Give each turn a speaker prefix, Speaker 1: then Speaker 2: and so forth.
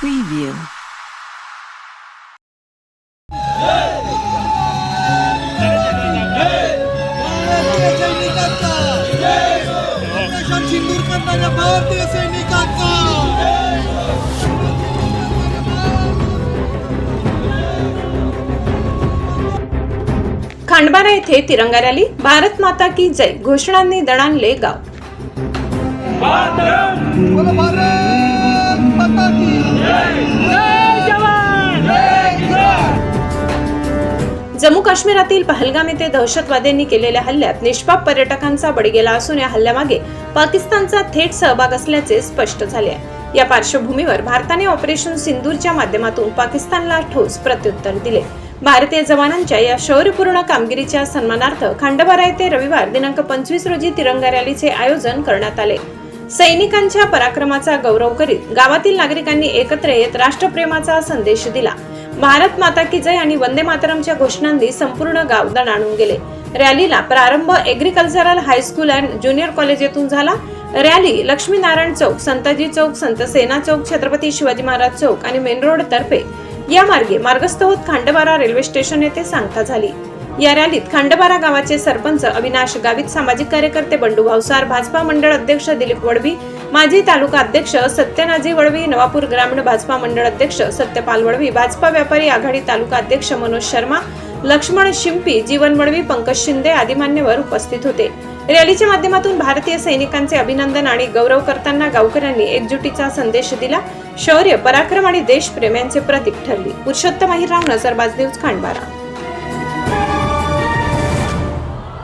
Speaker 1: Preview. भारतीय
Speaker 2: खांडबारा येथे तिरंगा रॅली भारत माता की जय घोषणांनी दणानले गाव.
Speaker 1: भारत भारत!
Speaker 2: जम्मू काश्मीरातील पहलगाम येथे दहशतवाद्यांनी केलेल्या हल्ल्यात निष्पाप पर्यटकांचा बळी गेला असून या हल्ल्यामागे पाकिस्तानचा थेट सहभाग असल्याचे स्पष्ट झाले आहे. या पार्श्वभूमीवर भारताने ऑपरेशन सिंदूरच्या माध्यमातून पाकिस्तानला ठोस प्रत्युत्तर दिले. भारतीय जवानांच्या या शौर्यपूर्ण कामगिरीच्या सन्मानार्थ खांडबारा येथे रविवार दिनांक पंचवीस रोजी तिरंगा रॅलीचे आयोजन करण्यात आले. सैनिकांच्या पराक्रमाचा गौरव करीत गावातील नागरिकांनी एकत्र येत राष्ट्रप्रेमाचा संदेश दिला. भारत माता की जय आणि वंदे मातरमच्या घोषणांनी संपूर्ण गाव दणाणून गेले. रॅलीला प्रारंभ agricultural high school and junior college येथून झाला. रॅली लक्ष्मीनारायण चौक संताजी चौक संत सेना चौक छत्रपती शिवाजी महाराज चौक आणि मेन रोड तर्फे या मार्गे मार्गस्थ होत खांडबारा रेल्वे स्टेशन येथे सांगता झाली. या रॅलीत खांडबारा गावाचे सरपंच अविनाश गावित सामाजिक कार्यकर्ते बंडू भावसार भाजपा मंडळ अध्यक्ष दिलीप वडवी माजी तालुका अध्यक्ष सत्यनाजी वडवी नवापूर ग्रामीण भाजपा मंडळ अध्यक्ष सत्यपाल वडवी भाजपा व्यापारी आघाडी तालुका अध्यक्ष मनोज शर्मा लक्ष्मण शिंपी जीवन वडवी पंकज शिंदे आदी मान्यवर उपस्थित होते. रॅलीच्या माध्यमातून भारतीय सैनिकांचे अभिनंदन आणि गौरव करताना गावकऱ्यांनी एकजुटीचा संदेश दिला. शौर्य पराक्रम आणि देशप्रेम यांचे प्रतीक ठरली. पुरुषोत्तम अहिरराव नजरबाज न्यूज खांडबारा.